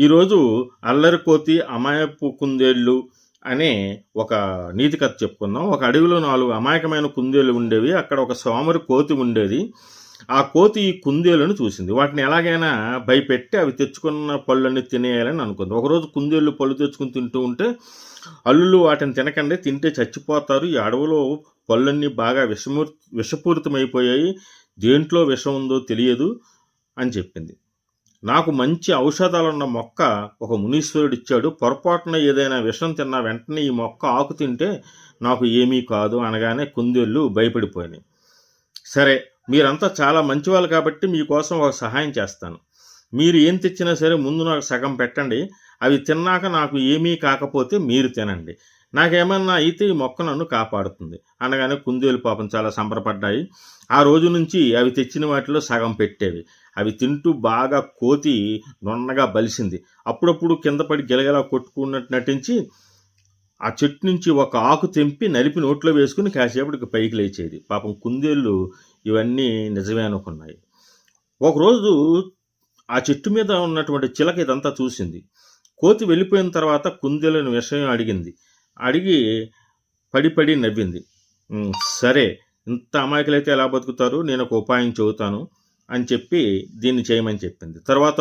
ఈరోజు అల్లరి కోతి అమాయపు కుందేళ్ళు అనే ఒక నీతి కథ చెప్పుకుందాం. ఒక అడవిలో నాలుగు అమాయకమైన కుందేళ్ళు ఉండేవి. అక్కడ ఒక సోమరి కోతి ఉండేది. ఆ కోతి ఈ కుందేళ్ళను చూసింది. వాటిని ఎలాగైనా భయపెట్టి అవి తెచ్చుకున్న పళ్ళని తినేయాలని అనుకుంది. ఒకరోజు కుందేళ్ళు పళ్ళు తెచ్చుకుని తింటూ ఉంటే అల్లుళ్ళు వాటిని తినకండి తింటే చచ్చిపోతారు. ఈ అడవిలో పళ్ళన్నీ బాగా విషమూర్ విషపూరితమైపోయాయి. దేంట్లో విషం ఉందో తెలియదు అని చెప్పింది. నాకు మంచి ఔషధాలున్న మొక్క ఒక మునీశ్వరుడు ఇచ్చాడు. పొరపాటున ఏదైనా విషం తిన్నా వెంటనే ఈ మొక్క ఆకు తింటే నాకు ఏమీ కాదు అనగానే కుందేళ్ళు భయపడిపోయినాయి. సరే మీరంతా చాలా మంచివాళ్ళు కాబట్టి మీకోసం ఒక సహాయం చేస్తాను. మీరు ఏం తెచ్చినా సరే ముందు నాకు సగం పెట్టండి. అవి తిన్నాక నాకు ఏమీ కాకపోతే మీరు తినండి. నాకేమన్నా అయితే ఈ మొక్క నన్ను కాపాడుతుంది. అనగానే కుందేలు పాపం చాలా సంబరపడ్డాయి. ఆ రోజు నుంచి అవి తెచ్చిన వాటిలో సగం పెట్టేవి. అవి తింటూ బాగా కోతి నున్నగా బలిసింది. అప్పుడప్పుడు కింద పడి గిలగలా కొట్టుకున్నట్టు నటించి ఆ చెట్టు నుంచి ఒక ఆకు తెంపి నలిపి నోట్లో వేసుకుని కాసేపటికి పైకి లేచేది. పాపం కుందేళ్ళు ఇవన్నీ నిజమే అనుకున్నాయి. ఒకరోజు ఆ చెట్టు మీద ఉన్నటువంటి చిలక ఇదంతా చూసింది. కోతి వెళ్ళిపోయిన తర్వాత కుందేలను విషయం అడిగింది. అడిగి పడిపడి నవ్వింది. సరే ఇంత అమాయకులైతే ఎలా బతుకుతారు? నేను ఒక ఉపాయం చెబుతాను అని చెప్పి దీన్ని చేయమని చెప్పింది. తర్వాత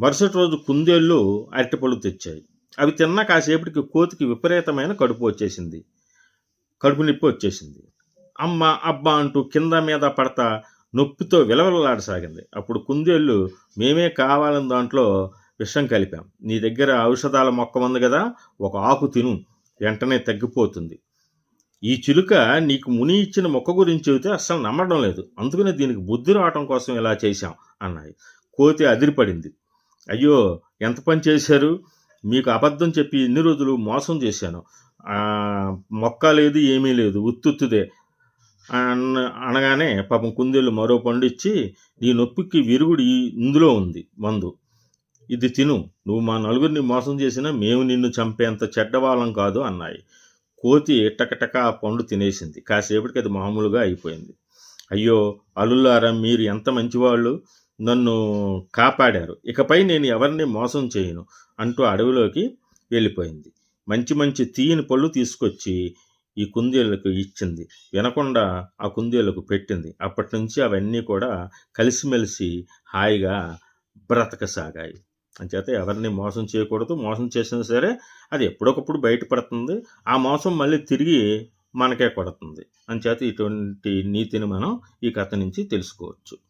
మరుసటి రోజు కుందేళ్ళు అరటిపళ్ళు తెచ్చాయి. అవి తిన్న కాసేపటికి కోతికి విపరీతమైన కడుపు వచ్చేసింది. కడుపు నొప్పి వచ్చేసింది. అమ్మ అబ్బా అంటూ కింద మీద పడతా నొప్పితో విలవలలాడసాగింది. అప్పుడు కుందేళ్ళు మేమే కావాలని దాంట్లో విషం కలిపాం. నీ దగ్గర ఔషధాల మొక్క ఉంది కదా ఒక ఆకు తిను. వెంటనే తగ్గిపోతుంది. ఈ చిలుక నీకు ముని ఇచ్చిన మొక్క గురించి చెబితే అస్సలు నమ్మడం లేదు. అందుకనే దీనికి బుద్ధి రావటం కోసం ఇలా చేశాం అన్నాయి. కోతి అదిరిపడింది. అయ్యో ఎంత పని చేశారు? మీకు అబద్ధం చెప్పి ఎన్ని రోజులు మోసం చేశాను. మొక్క లేదు ఏమీ లేదు ఉత్తుత్తుదే అన్న అనగానే పాపం కుందేళ్ళు మరో పండు ఇచ్చి నీ నొప్పికి విరుగుడు ఇందులో ఉంది మందు. ఇది తిను. నువ్వు మా నలుగురిని మోసం చేసినా మేము నిన్ను చంపేంత చెడ్డవాళ్ళం కాదు అన్నాయి. కోతి టకటక ఆ పండు తినేసింది. కాసేపటికి అది మామూలుగా అయిపోయింది. అయ్యో అల్లులారా మీరు ఎంత మంచివాళ్ళు? నన్ను కాపాడారు. ఇకపై నేను ఎవరిని మోసం చేయను అంటూ అడవిలోకి వెళ్ళిపోయింది. మంచి మంచి తీయని పళ్ళు తీసుకొచ్చి ఈ కుందేళ్ళకు ఇచ్చింది. వినకుండా ఆ కుందేళ్ళకు పెట్టింది. అప్పటి నుంచి అవన్నీ కూడా కలిసిమెలిసి హాయిగా బ్రతకసాగాయి. అంచేత ఎవరిని మోసం చేయకూడదు మోసం చేసినా సరే అది ఎప్పుడొకప్పుడు బయటపడుతుంది. ఆ మోసం మళ్ళీ తిరిగి మనకే కొడుతుంది. అంచేత ఇటువంటి నీతిని మనం ఈ కథ నుంచి తెలుసుకోవచ్చు.